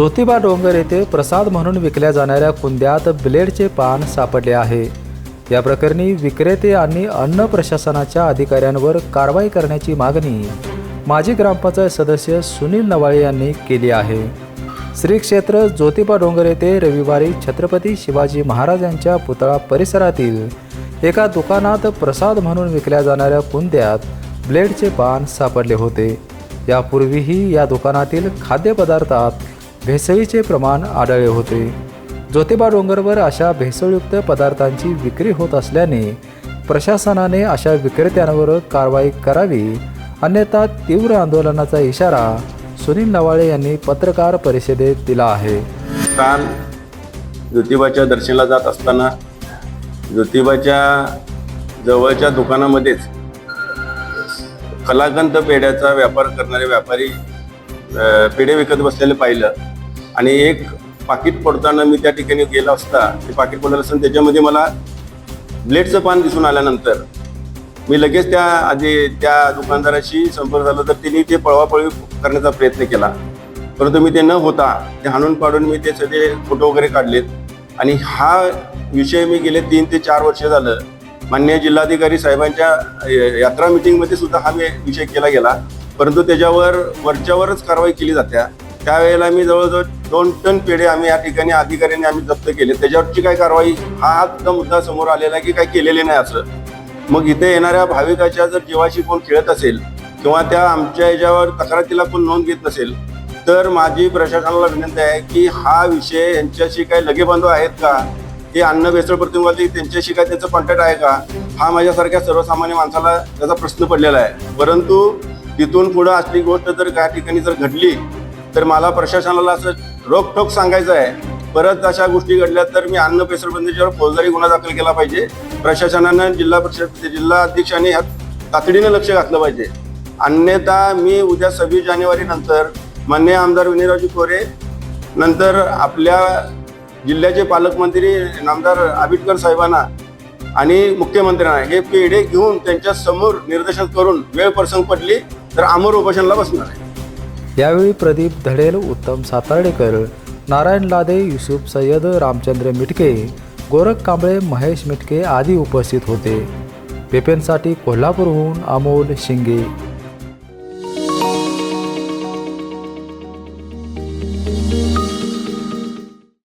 ज्योतिबा डोंगर येथे प्रसाद म्हणून विकल्या जाणाऱ्या कुंद्यात ब्लेडचे पान सापडले आहे. या प्रकरणी विक्रेते आणि अन्न प्रशासनाच्या अधिकाऱ्यांवर कारवाई करण्याची मागणी माजी ग्रामपंचायत सदस्य सुनील नवाळे यांनी केली आहे. श्री क्षेत्र ज्योतिबा डोंगर येथे रविवारी छत्रपती शिवाजी महाराज यांच्या पुतळा परिसरातील एका दुकानात प्रसाद म्हणून विकल्या जाणाऱ्या कुंद्यात ब्लेडचे पान सापडले होते. यापूर्वीही या दुकानातील खाद्यपदार्थात भेसळीचे प्रमाण आढळले होते. ज्योतिबा डोंगरवर अशा भेसळयुक्त पदार्थांची विक्री होत असल्याने प्रशासनाने अशा विक्रेत्यांवर कारवाई करावी अन्यथा तीव्र आंदोलनाचा इशारा सुनील नवाळे यांनी पत्रकार परिषदेत दिला आहे. काल ज्योतिबाच्या दर्शनाला जात असताना ज्योतिबाच्या जवळच्या दुकानामध्येच कलाकंद पेढ्याचा व्यापार करणारे व्यापारी पेढे विकत बसलेले पाहिलं. आणि एक पाकिट पडताना मी त्या ठिकाणी गेला असता ते पाकिट पडलं असताना त्याच्यामध्ये मला ब्लेडचं पान दिसून आल्यानंतर मी लगेच त्या आधी त्या दुकानदाराशी संपर्क झाला तर त्यांनी ते पळवापळवी करण्याचा प्रयत्न केला. परंतु मी ते न होता ते हाणून पाडून मी ते सगळे फोटो वगैरे काढलेत. आणि हा विषय मी गेले तीन ते चार वर्ष झालं. मान्य जिल्हाधिकारी साहेबांच्या यात्रा मिटिंगमध्ये सुद्धा हा मी विषय केला गेला. परंतु त्याच्यावर वरच्यावरच कारवाई केली जात्या. त्यावेळेला मी जवळजवळ दोन टन पेढे आम्ही या ठिकाणी अधिकाऱ्यांनी आम्ही जप्त केले. त्याच्यावरची काय कारवाई हा सुद्धा मुद्दा समोर आलेला आहे की काही केलेले नाही असं. मग इथे येणाऱ्या भाविकाच्या जर जीवाशी कोण खेळत असेल किंवा त्या आमच्या याच्यावर तक्रारीला कोण नोंद घेत नसेल तर माझी प्रशासनाला विनंती आहे की हा विषय यांच्याशी काही लगेबांधव आहेत का? हे अन्न भेसळ प्रतिमाली त्यांच्याशी काय त्याचं कॉन्टॅक्ट आहे का? हा माझ्यासारख्या सर्वसामान्य माणसाला त्याचा प्रश्न पडलेला आहे. परंतु तिथून पुढं असली गोष्ट जर त्या ठिकाणी जर घडली तर मला प्रशासनाला असं रोखोक सांगायचं आहे. परत अशा गोष्टी घडल्या तर मी अन्न पेसरबंदीच्यावर फौजदारी गुन्हा दाखल केला पाहिजे. प्रशासनानं जिल्हा परिषद जिल्हा अध्यक्षांनी ह्यात तातडीनं लक्ष घातलं पाहिजे. अन्यथा मी उद्या सव्वीस जानेवारी नंतर मान्य आमदार विनयरावजी खोरे नंतर आपल्या जिल्ह्याचे पालकमंत्री नामदार आबिटकर साहेबांना आणि मुख्यमंत्र्यांना हे पेढे घेऊन त्यांच्यासमोर निर्देशन करून वेळ प्रसंग पडली तर आमर उपोषणला बसणार आहे. यावेळी प्रदीप धडेल उत्तम सातार्डेकर नारायण लादे युसुफ सय्यद रामचंद्र मिटके गोरख कांबळे महेश मिटके आदी उपस्थित होते. पेपेंसाठी कोल्हापूरहून अमोल शिंगे.